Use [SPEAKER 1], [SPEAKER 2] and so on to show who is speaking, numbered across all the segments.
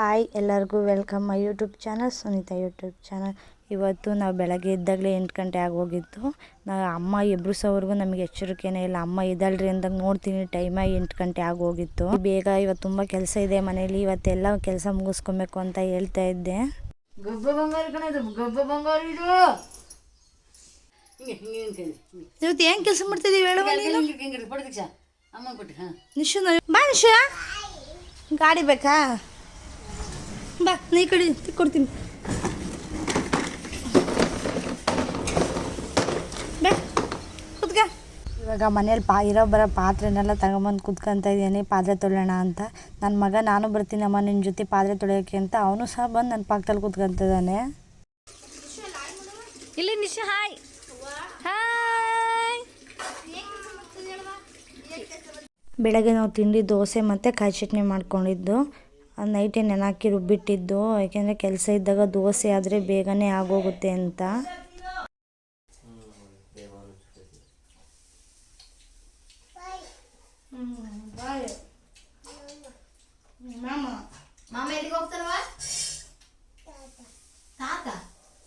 [SPEAKER 1] Hi ಎಲ್ಲರಿಗೂ welcome my YouTube channel Sunita YouTube channel ಇವತ್ತು ನಾವು ಬೆಳಗ್ಗೆ ಇದ್ದಾಗಲೇ ಎಂಟು ಗಂಟೆ ಆಗೋಗಿತ್ತು ನಾ ಅಮ್ಮ ಎಬ್ರಿಸೋವರೆಗೂ ನಮಗೆ ಎಚ್ಚರಿಕೆನೇ ಇಲ್ಲ ಅಮ್ಮ ಇದ್ದಾಳ್ರಿ ಅಂದಾಗ ನೋಡ್ತೀನಿ ಟೈಮಾಗಿ ಎಂಟು ಗಂಟೆ ಆಗೋಗಿತ್ತು ಬೇಗ ಇವತ್ತು ತುಂಬ ಕೆಲಸ ಇದೆ ಮನೇಲಿ ಇವತ್ತೆಲ್ಲ ಕೆಲಸ ಮುಗಿಸ್ಕೊಬೇಕು ಅಂತ ಹೇಳ್ತಾ ಇದ್ದೆ
[SPEAKER 2] ಗಬ್ಬ ಬಂಗಾರ ಇದು
[SPEAKER 1] ಇವತ್ತು ಏನು ಕೆಲಸ ಮಾಡ್ತಿದ್ದೀವಿ
[SPEAKER 2] ಕೊಟ್ಟು
[SPEAKER 1] ನಿಶು ಬಾ ನಿಶು ಗಾಡಿ ಬೇಕಾ ಬಾ ನೀ ಕಡೆ ಕೊಡ್ತೀನಿ. ಬಾ ಕುತ್ಕ. ಇವಾಗ ಮನೇಲಿ ಪಾ ಇರೋ ಬರೋ ಪಾತ್ರೆನೆಲ್ಲ ತಗೊಂಬಂದು ಕುತ್ಕೊಂತ ಇದ್ದೀನಿ ಪಾತ್ರೆ ತೊಳೆಯೋಣ ಅಂತ. ನನ್ನ ಮಗ ನಾನು ಬರ್ತೀನಮ್ಮ ನಿನ್ನ ಜೊತೆ ಪಾತ್ರೆ ತೊಳೆಯೋಕ್ಕೆ ಅಂತ. ಅವನು ಸಹ ಬಂದು ನನ್ನ ಪಕ್ಕದಲ್ಲಿ ಕುತ್ಕೊಂತಿದ್ದಾನೆ ಇಲ್ಲಿ ನಿಶ ಹಾಯ್. ಹಾಯ್. ಬೆಳಗ್ಗೆ ನಾವು ತಿಂಡಿ ದೋಸೆ ಮತ್ತು ಕಾಯಿ ಚಟ್ನಿ ಮಾಡ್ಕೊಂಡಿದ್ದು. ನೈಟೇ ನೆನಾಕಿ ರುಬ್ಬಿಟ್ಟಿದ್ದು, ಯಾಕೆಂದರೆ ಕೆಲಸ ಇದ್ದಾಗ ದೋಸೆ ಆದರೆ ಬೇಗನೆ ಆಗೋಗುತ್ತೆ ಅಂತ.
[SPEAKER 3] ಮಾಮ ಎಲ್ಲಿಗೆ ಹೋಗ್ತಾರವಾ ತಾತ?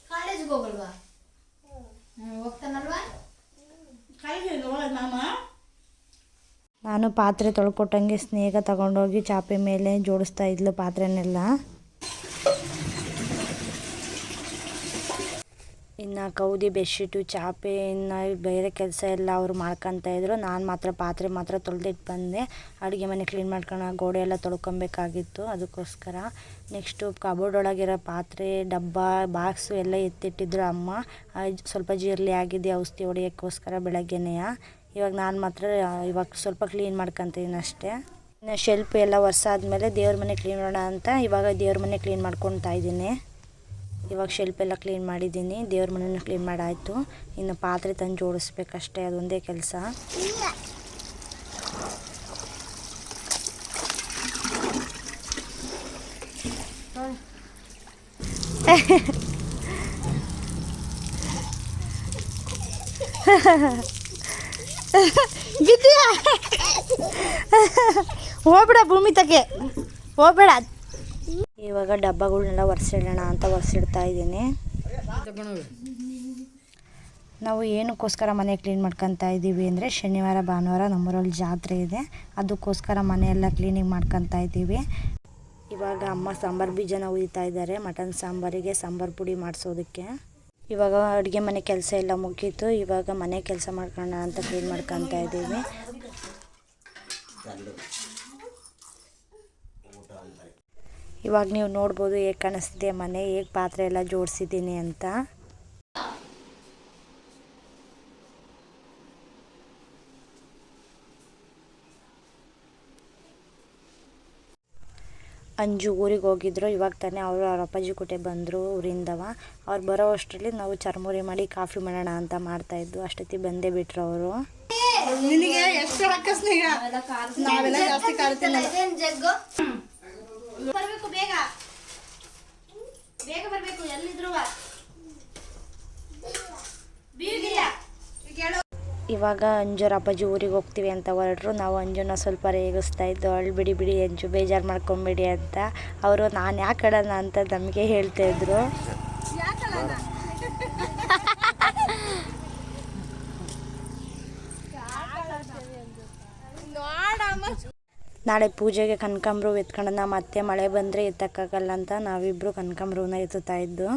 [SPEAKER 3] ಕಾಲೇಜಿಗೆ ಹೋಗಲ್ವಾ?
[SPEAKER 1] ನಾನು ಪಾತ್ರೆ ತೊಳ್ಕೊಟ್ಟಂಗೆ ಸ್ನೇಹ ತಗೊಂಡೋಗಿ ಚಾಪೆ ಮೇಲೆ ಜೋಡಿಸ್ತಾ ಇದ್ಲು ಪಾತ್ರೆನೆಲ್ಲ. ಇನ್ನು ಕೌದಿ, ಬೆಡ್ಶೀಟು, ಚಾಪೆ, ಇನ್ನು ಬೇರೆ ಕೆಲಸ ಎಲ್ಲ ಅವ್ರು ಮಾಡ್ಕೊತಾ ಇದ್ರು. ನಾನು ಮಾತ್ರ ಪಾತ್ರೆ ಮಾತ್ರ ತೊಳೆದಿಟ್ಟು ಬಂದೆ. ಅಡುಗೆ ಮನೆ ಕ್ಲೀನ್ ಮಾಡ್ಕೊಂಡು ಗೋಡೆ ಎಲ್ಲ ತೊಳ್ಕೊಬೇಕಾಗಿತ್ತು ಅದಕ್ಕೋಸ್ಕರ. ನೆಕ್ಸ್ಟು ಕಬೋರ್ಡ್ ಒಳಗಿರೋ ಪಾತ್ರೆ, ಡಬ್ಬ ಬಾಕ್ಸು ಎಲ್ಲ ಎತ್ತಿಟ್ಟಿದ್ರು ಅಮ್ಮ. ಸ್ವಲ್ಪ ಜೀರ್ಲಿ ಆಗಿದೆ ಔಷಧಿ ಹೊಡೆಯೋಕ್ಕೋಸ್ಕರ ಬೆಳಗ್ಗೆನೆಯ. ಇವಾಗ ನಾನು ಮಾತ್ರ ಇವಾಗ ಸ್ವಲ್ಪ ಕ್ಲೀನ್ ಮಾಡ್ಕೊತೀನಿ ಅಷ್ಟೇ. ಇನ್ನು ಶೆಲ್ಪ್ ಎಲ್ಲ ವರ್ಷ ಆದಮೇಲೆ ದೇವ್ರ ಮನೆ ಕ್ಲೀನ್ ಮಾಡೋಣ ಅಂತ ಇವಾಗ ದೇವ್ರ ಮನೆ ಕ್ಲೀನ್ ಮಾಡ್ಕೊತಾ ಇದ್ದೀನಿ. ಇವಾಗ ಶೆಲ್ಪ್ ಎಲ್ಲ ಕ್ಲೀನ್ ಮಾಡಿದ್ದೀನಿ, ದೇವ್ರ ಮನೆಯೂ ಕ್ಲೀನ್ ಮಾಡಾಯಿತು. ಇನ್ನು ಪಾತ್ರೆ ತಂದು ಜೋಡಿಸ್ಬೇಕಷ್ಟೇ, ಅದೊಂದೇ ಕೆಲಸ. ಬಿದ್ದಿಯಾ? ಹೋಗ್ಬೇಡ ಭೂಮಿ ತಗೆ ಹೋಗ್ಬೇಡ. ಇವಾಗ ಡಬ್ಬಗಳನ್ನೆಲ್ಲ ಒರೆಸಿಡೋಣ ಅಂತ ಒರೆಸಿಡ್ತಾ ಇದ್ದೀನಿ. ನಾವು ಏನಕ್ಕೋಸ್ಕರ ಮನೆ ಕ್ಲೀನ್ ಮಾಡ್ಕೊತಾ ಇದ್ದೀವಿ ಅಂದರೆ ಶನಿವಾರ, ಭಾನುವಾರ ನಮ್ಮೂರಲ್ಲಿ ಜಾತ್ರೆ ಇದೆ. ಅದಕ್ಕೋಸ್ಕರ ಮನೆಯೆಲ್ಲ ಕ್ಲೀನಿಂಗ್ ಮಾಡ್ಕೊತಾ ಇದ್ದೀವಿ. ಇವಾಗ ಅಮ್ಮ ಸಾಂಬಾರು ಬೀಜನ ಉಯ್ತಾ ಇದ್ದಾರೆ. ಮಟನ್ ಸಾಂಬಾರಿಗೆ ಸಾಂಬಾರು ಪುಡಿ ಮಾಡಿಸೋದಕ್ಕೆ. ಇವಾಗ ಅಡುಗೆ ಮನೆ ಕೆಲಸ ಎಲ್ಲ ಮುಗೀತು. ಇವಾಗ ಮನೆ ಕೆಲಸ ಮಾಡ್ಕೊಳ್ಳೋಣ ಅಂತ ಕ್ಲೀನ್ ಮಾಡ್ಕೊತಾ ಇದ್ದೀವಿ. ಇವಾಗ ನೀವು ನೋಡ್ಬೋದು ಹೇಗೆ ಕಾಣಿಸ್ತಿದೆ ಮನೆ, ಹೇಗೆ ಪಾತ್ರೆ ಎಲ್ಲ ಜೋಡಿಸಿದ್ದೀನಿ ಅಂತ. ಅಂಜು ಊರಿಗೆ ಹೋಗಿದ್ರು ಇವಾಗ ತಾನೇ ಅವರು ಅವ್ರ ಅಪ್ಪಾಜಿ ಕೂಟೆ ಬಂದರು ಊರಿಂದವ. ಅವ್ರು ಬರೋ ಅಷ್ಟರಲ್ಲಿ ನಾವು ಚರ್ಮುರಿ ಮಾಡಿ ಕಾಫಿ ಮಾಡೋಣ ಅಂತ ಮಾಡ್ತಾ ಇದ್ವು. ಅಷ್ಟೊತ್ತಿ ಬಂದೇ ಬಿಟ್ರು ಅವರು.
[SPEAKER 3] ಇದೇನ್ ಜಗ್ಗು ಬರ್ಬೇಕು ಬೇಗ. ಬೇಗ ಬರಬೇಕು ಎಲ್ಲಿದ್ರು
[SPEAKER 1] ಇವಾಗ ಅಂಜೂರ ಅಪ್ಪಾಜಿ ಊರಿಗೆ ಹೋಗ್ತೀವಿ ಅಂತ ಹೊರಟ್ರು. ನಾವು ಅಂಜುನ ಸ್ವಲ್ಪ ರೇಗಿಸ್ತಾ ಇದ್ದು, ಅಳು ಬಿಡಿ ಬಿಡಿ ಅಂಜು, ಬೇಜಾರು ಮಾಡ್ಕೊಂಬಿಡಿ ಅಂತ. ಅವರು, ನಾನು ಯಾಕೆ ಅಳೋಣ ಅಂತ ನಮಗೆ ಹೇಳ್ತಾ ಇದ್ರು. ನಾಳೆ ಪೂಜೆಗೆ ಕನಕಾಂಬ್ರು ಎತ್ಕೊಂಡು ನಮ್ಮ ಅತ್ತೆ ಮಳೆ ಬಂದರೆ ಎತ್ತಕ್ಕಾಗಲ್ಲ ಅಂತ ನಾವಿಬ್ಬರು ಕನಕಾಂಬ್ರವನ್ನ ಎತ್ತುತ್ತಾ ಇದ್ದು.